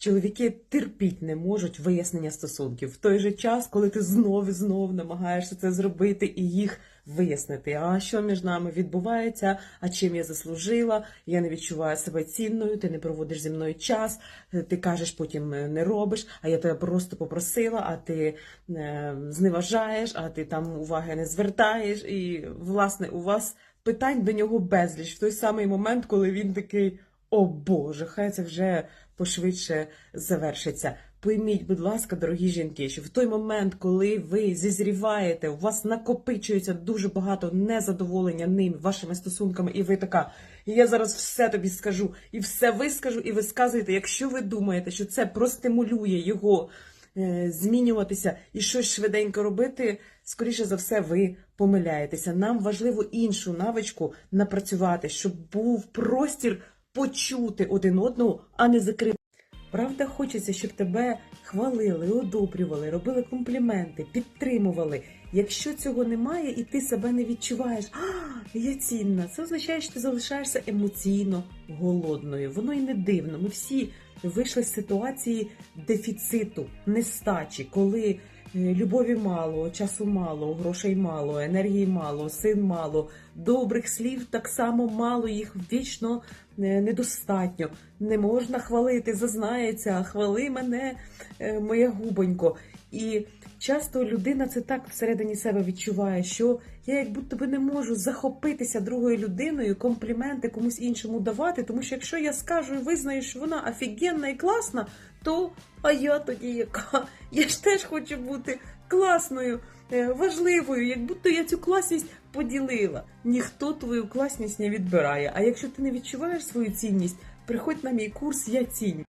Чоловіки терпіть не можуть вияснення стосунків в той же час, коли ти знов і знов намагаєшся це зробити і їх вияснити. А що між нами відбувається? А чим я заслужила? Я не відчуваю себе цінною, ти не проводиш зі мною час, ти кажеш, потім е, не робиш, а я тебе просто попросила, а ти е, зневажаєш, а ти там уваги не звертаєш. І, власне, у вас питань до нього безліч в той самий момент, коли він такий. О Боже, хай це вже пошвидше завершиться. Пойміть, будь ласка, дорогі жінки, що в той момент, коли ви зізріваєте, у вас накопичується дуже багато незадоволення ним, вашими стосунками, і ви така, я зараз все тобі скажу, і все вискажу, і ви сказуєте, якщо ви думаєте, що це простимулює його е, змінюватися і щось швиденько робити, скоріше за все, ви помиляєтеся. Нам важливо іншу навичку напрацювати, щоб був простір почути один одного, а не закрити. Правда, хочеться, щоб тебе хвалили, одобрювали, робили компліменти, підтримували. Якщо цього немає і ти себе не відчуваєш, а я цінна, це означає, що ти залишаєшся емоційно голодною. Воно і не дивно. Ми всі вийшли з ситуації дефіциту, нестачі, коли е, любові мало, часу мало, грошей мало, енергії мало, син мало, добрих слів так само мало, їх вічно е, недостатньо. Не можна хвалити, зазнається, хвали мене, моя губонько. І часто людина це так всередині себе відчуває, що я як будто би не можу захопитися другою людиною, компліменти комусь іншому давати, тому що якщо я скажу і визнаю, що вона офігенна і класна, то а я тоді яка? Я ж теж хочу бути класною, е, важливою, як будто я цю класність поділила. Ніхто твою класність не відбирає. А якщо ти не відчуваєш свою цінність, приходь на мій курс Я цінь.